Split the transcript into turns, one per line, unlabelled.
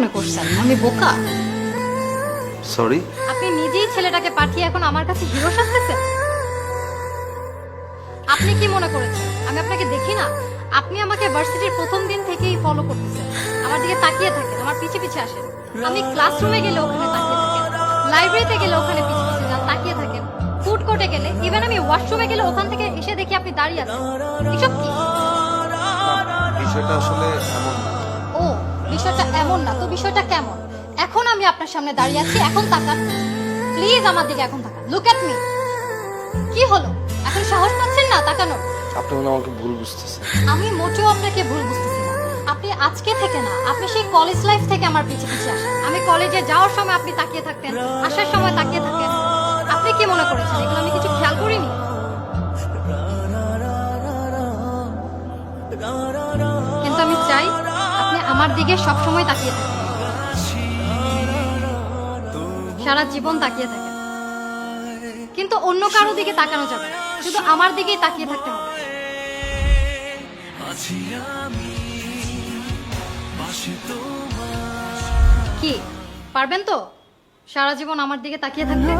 মনে করছেন? আমি বোকা।
সরি
আপনি নিজেই ছেলেটাকে পাঠিয়ে এখন আমার কাছে হিরো সাজতেছেন? আপনি কি মনে করেছেন? আমি আপনাকে দেখি না? আপনি আমাকে ভার্সিটির প্রথম দিন থেকেই ফলো করতেছেন। আমার দিকে তাকিয়ে থাকেন আমার পিছে পিছে আসেন। আমি ক্লাসরুমে গেলে ওখানে তাকিয়ে থাকেন। লাইব্রেরিতে গেলে ওখানে পিছে পিছে যান তাকিয়ে থাকেন। ফুড কোর্টে গেলে ইভেন আমি ওয়াশরুমে গেলে ওখান থেকে এসে দেখি আপনি দাঁড়িয়ে আছেন। এসব কি?
বিষয়টা আসলে এমন
এমন না? তো বিষয়টা কেমন? এখন আমি আপনার সামনে দাঁড়িয়ে আছি এখন তাকান। প্লিজ আমার দিকে এখন তাকান। লুক অ্যাট মি কি হলো? এখন সাহস পাচ্ছেন না তাকানোর?
আপনি মনে আমাকে ভুল বুঝতেছেন।
আমি মোটেও আপনাকে ভুল বুঝতেছি না। আপনি আজকে থেকে না আপনি সেই কলেজ লাইফ থেকে আমার পিছে পিছে আসেন। আমি কলেজে যাওয়ার সময় আপনি তাকিয়ে থাকতেন আসার সময় তাকিয়ে থাকতেন। আপনি কি মনে করেছেন? এগুলো আমি কিছু আমার দিকে সবসময় তাকিয়ে থাকে। সারা জীবন তাকিয়ে থাকে। কিন্তু অন্য কারও দিকে তাকানো যাবে শুধু আমার দিকেই তাকিয়ে থাকতে হবে। কি? পারবেন তো? সারা জীবন আমার দিকে তাকিয়ে থাকবে